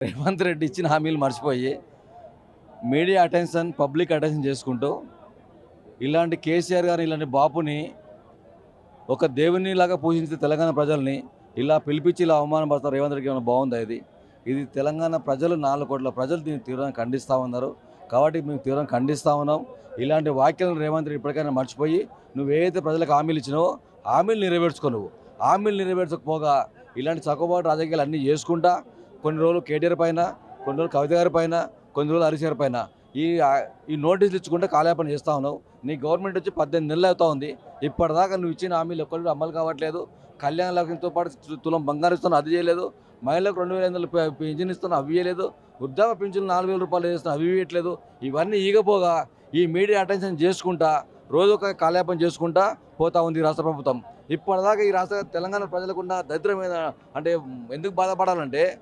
రేవంత్ రెడ్డి ఇచ్చిన హామీలు మర్చిపోయి మీడియా అటెన్షన్ పబ్లిక్ అటెన్షన్ చేసుకుంటూ ఇలాంటి కేసీఆర్ గారు ఇలాంటి బాపుని ఒక దేవునిలాగా పూజించే తెలంగాణ ప్రజల్ని ఇలా పిలిపించి ఇలా అవమానపడతారు రేవంత్ రెడ్డి ఏమైనా బాగుందా ఇది? ఇది తెలంగాణ ప్రజలు నాలుగు కోట్ల ప్రజలు దీన్ని తీవ్రంగా ఖండిస్తూ ఉన్నారు. కాబట్టి మేము తీవ్రంగా ఖండిస్తూ ఉన్నాం. ఇలాంటి వ్యాఖ్యలను రేవంత్ రెడ్డి ఇప్పటికైనా మర్చిపోయి నువ్వు ఏదైతే ప్రజలకు హామీలు ఇచ్చినావో హామీలు నెరవేర్చుకో నువ్వు. హామీలు నెరవేర్చకపోగా ఇలాంటి చక్కబాటు రాజకీయాలు అన్నీ చేసుకుంటా కొన్ని రోజులు కేటీఆర్ పైన కొన్ని రోజులు కవిత గారి పైన కొన్ని రోజులు హరీష్ గారి పైన. ఈ ఈ నోటీసులు ఇచ్చుకుంటే కాలయాపన చేస్తూ ఉన్నావు. నీ గవర్నమెంట్ వచ్చి పద్దెనిమిది నెలలు అవుతా ఉంది. ఇప్పటిదాకా నువ్వు ఇచ్చిన హామీలు ఒక్కరు అమలు కావట్లేదు. కళ్యాణ లక్ష్యంతో పాటు తులం బంగారు ఇస్తాను అది చేయలేదు. మహిళలకు రెండు వేల ఐదు వందలు పె- పింఛన్ ఇస్తాను అవి ఇవ్వలేదు. వృద్ధాప్య పింఛన్ నాలుగు వేల రూపాయలు చేస్తాను అవి ఇవ్వట్లేదు. ఇవన్నీ ఈగపోగా ఈ మీడియా అటెన్షన్ చేసుకుంటా రోజు ఒక కాలయాపన చేసుకుంటా పోతా ఉంది ఈ రాష్ట్ర ప్రభుత్వం. ఇప్పటిదాకా ఈ రాష్ట్ర తెలంగాణ ప్రజలకున్న దరిద్రమైన అంటే ఎందుకు బాధపడాలంటే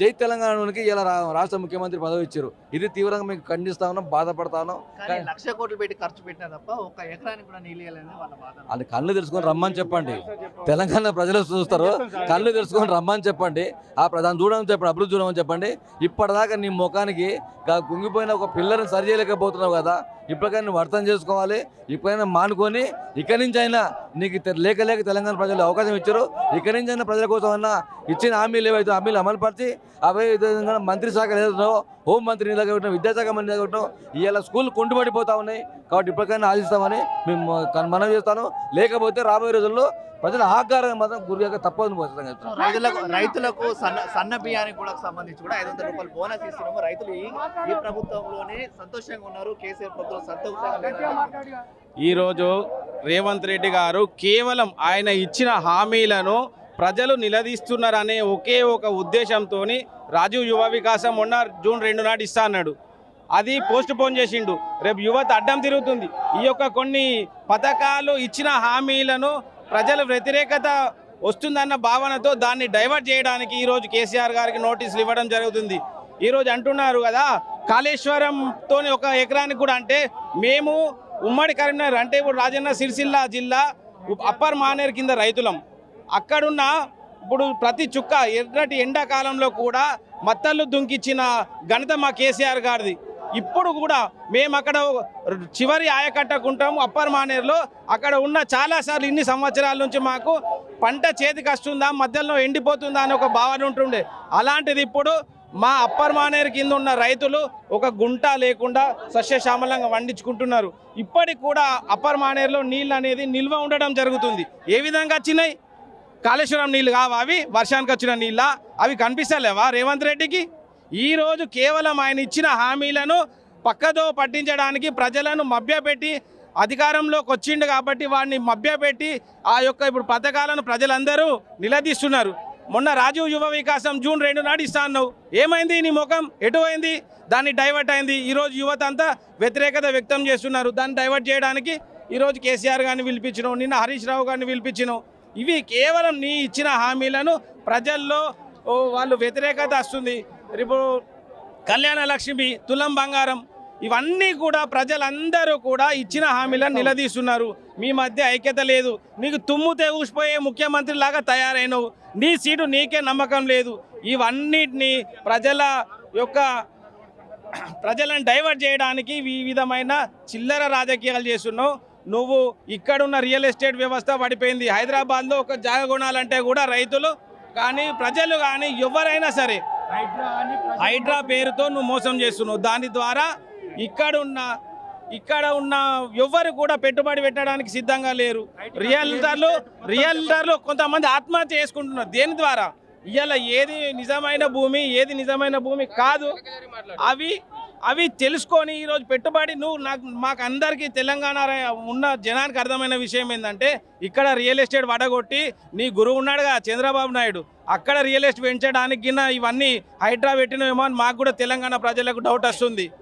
జై తెలంగాణకి ఇలా రా- రాష్ట్ర ముఖ్యమంత్రి పదవి ఇచ్చారు. ఇది తీవ్రంగా మీకు ఖండిస్తా ఉన్నాం బాధపడతా ఉన్నాం. కానీ లక్ష కోట్లు పెట్టి ఖర్చు పెట్టినా తప్ప ఒక ఎకరానికి కూడా నీళ్ళు అది కళ్ళు తెరుచుకొని రమ్మని చెప్పండి. తెలంగాణ ప్రజలు చూస్తారు. కళ్ళు తెరుచుకొని రమ్మని చెప్పండి. ఆ ప్రధాని చూడమని చెప్పండి అభివృద్ధి చూడమని చెప్పండి. ఇప్పటిదాకా నీ ముఖానికి కుంగిపోయిన ఒక పిల్లర్ని సరి చేయలేకపోతున్నావు కదా. ఇప్పటికైనా నువ్వు అర్థం చేసుకోవాలి. ఇప్పుడైనా మానుకొని ఇక్కడి నుంచి అయినా నీకు లేక లేక తెలంగాణ ప్రజలు అవకాశం ఇచ్చారు. ఇక్కడి నుంచి అయినా ప్రజల కోసం అన్నా ఇచ్చిన హామీలు ఏవైతే హామీలు అమలుపరిచి అవే విధంగా మంత్రి శాఖ ఏదో హోం మంత్రి నిలగా పెట్టడం విద్యాశాఖ మంత్రి నిలగా పెట్టడం ఇవాళ స్కూల్ కుంటుపడిపోతా ఉన్నాయి కాబట్టి ఇప్పటికైనా ఆశిస్తామని మేము మనం చేస్తాను లేకపోతే రాబోయే రోజుల్లో ప్రజల ఆకారం మాత్రం గురిగా తప్పదని చెప్తున్నాను. రైతులకు రైతులకు సన్న సన్న బియ్యానికి కూడా సంబంధించి కూడా ఐదు వందల రూపాయలు బోనస్ ఇస్తున్నాము రైతులు ఈ ప్రభుత్వంలోనే సంతోషంగా ఉన్నారు కేసీఆర్ ప్రభుత్వం సంతోషంగా. ఈరోజు రేవంత్ రెడ్డి గారు కేవలం ఆయన ఇచ్చిన హామీలను ప్రజలు నిలదీస్తున్నారనే ఒకే ఒక ఉద్దేశంతో రాజీవ్ యువ వికాసం మొన్న జూన్ రెండు నాటి ఇస్తా అన్నాడు. అది పోస్ట్ పోన్ చేసిండు. రేపు యువత అడ్డం తిరుగుతుంది. ఈ యొక్క కొన్ని పథకాలు ఇచ్చిన హామీలను ప్రజల వ్యతిరేకత వస్తుందన్న భావనతో దాన్ని డైవర్ట్ చేయడానికి ఈరోజు కేసీఆర్ గారికి నోటీసులు ఇవ్వడం జరుగుతుంది. ఈరోజు అంటున్నారు కదా కాళేశ్వరంతో ఒక ఎకరానికి కూడా అంటే మేము ఉమ్మడి కరీంనగర్ అంటే ఇప్పుడు రాజన్న సిరిసిల్ల జిల్లా అప్పర్ మానేర్ కింద రైతులం. అక్కడున్న ఇప్పుడు ప్రతి చుక్క ఎర్రటి ఎండాకాలంలో కూడా మత్తళ్ళు దుంకిచ్చిన ఘనత మా కేసీఆర్ గారిది. ఇప్పుడు కూడా మేము అక్కడ చివరి ఆయకట్టకుంటాము అప్పర్ మానేరులో. అక్కడ ఉన్న చాలాసార్లు ఇన్ని సంవత్సరాల నుంచి మాకు పంట చేతికి వస్తుందా మధ్యలో ఎండిపోతుందా అని ఒక భావన ఉంటుండే. అలాంటిది ఇప్పుడు మా అప్పర్ మానేరు కింద ఉన్న రైతులు ఒక గుంట లేకుండా సస్యశ్యామలంగా వండించుకుంటున్నారు. ఇప్పటికి కూడా అప్పర్ మానేరులో నీళ్ళు అనేది నిల్వ ఉండడం జరుగుతుంది. ఏ విధంగా వచ్చినాయి? కాళేశ్వరం నీళ్ళు కావా అవి. వర్షానికి వచ్చిన నీళ్ళ. అవి కనిపిస్తలేవా రేవంత్ రెడ్డికి? ఈరోజు కేవలం ఆయన ఇచ్చిన హామీలను పక్కదో పట్టించడానికి ప్రజలను మభ్యపెట్టి అధికారంలోకి వచ్చిండు కాబట్టి వాడిని మభ్యపెట్టి ఆ యొక్క ఇప్పుడు పథకాలను ప్రజలందరూ నిలదీస్తున్నారు. మొన్న రాజీవ్ యువ వికాసం జూన్ రెండు నాడు ఇస్తా అన్నావు. ఏమైంది నీ ముఖం? ఎటువైంది దాన్ని డైవర్ట్ అయింది. ఈరోజు యువత అంతా వ్యతిరేకత వ్యక్తం చేస్తున్నారు. దాన్ని డైవర్ట్ చేయడానికి ఈరోజు కేసీఆర్ గారిని పిలిపించినావు. నిన్న హరీష్ రావు గారిని పిలిపించినావు. ఇవి కేవలం నీ ఇచ్చిన హామీలను ప్రజల్లో వాళ్ళు వ్యతిరేకత వస్తుంది ఇప్పుడు కళ్యాణ లక్ష్మి తులం బంగారం ఇవన్నీ కూడా ప్రజలందరూ కూడా ఇచ్చిన హామీలను నిలదీస్తున్నారు. మీ మధ్య ఐక్యత లేదు. నీకు తుమ్ముతే ఊసిపోయే ముఖ్యమంత్రి లాగా తయారైనవు. నీ సీటు నీకే నమ్మకం లేదు. ఇవన్నిటిని ప్రజల యొక్క ప్రజలను డైవర్ట్ చేయడానికి ఈ విధమైన చిల్లర రాజకీయాలు చేస్తున్నావు. నువ్వు ఇక్కడున్న రియల్ ఎస్టేట్ వ్యవస్థ పడిపోయింది. హైదరాబాద్లో ఒక జాగ కొనాలంటే కూడా రైతులు కానీ ప్రజలు కానీ ఎవరైనా సరే హైడ్రా పేరుతో నువ్వు మోసం చేస్తున్నావు. దాని ద్వారా ఇక్కడున్న ఇక్కడ ఉన్న ఎవ్వరు కూడా పెట్టుబడి పెట్టడానికి సిద్ధంగా లేరు. రియల్టర్లు రియల్టర్లు కొంతమంది ఆత్మహత్య చేసుకుంటున్నారు. దేని ద్వారా? ఇవాళ ఏది నిజమైన భూమి ఏది నిజమైన భూమి కాదు. అవి అవి తెలుసుకొని ఈరోజు పెట్టుబడి నువ్వు నాకు మాకు అందరికీ తెలంగాణ ఉన్న జనానికి అర్థమైన విషయం ఏంటంటే ఇక్కడ రియల్ ఎస్టేట్ వడగొట్టి నీ గురువు ఉన్నాడుగా చంద్రబాబు నాయుడు. అక్కడ రియల్ ఎస్టేట్ పెంచడానికి గిన్న ఇవన్నీ హైడ్రా పెట్టినవేమో అని మాకు కూడా తెలంగాణ ప్రజలకు డౌట్ వస్తుంది.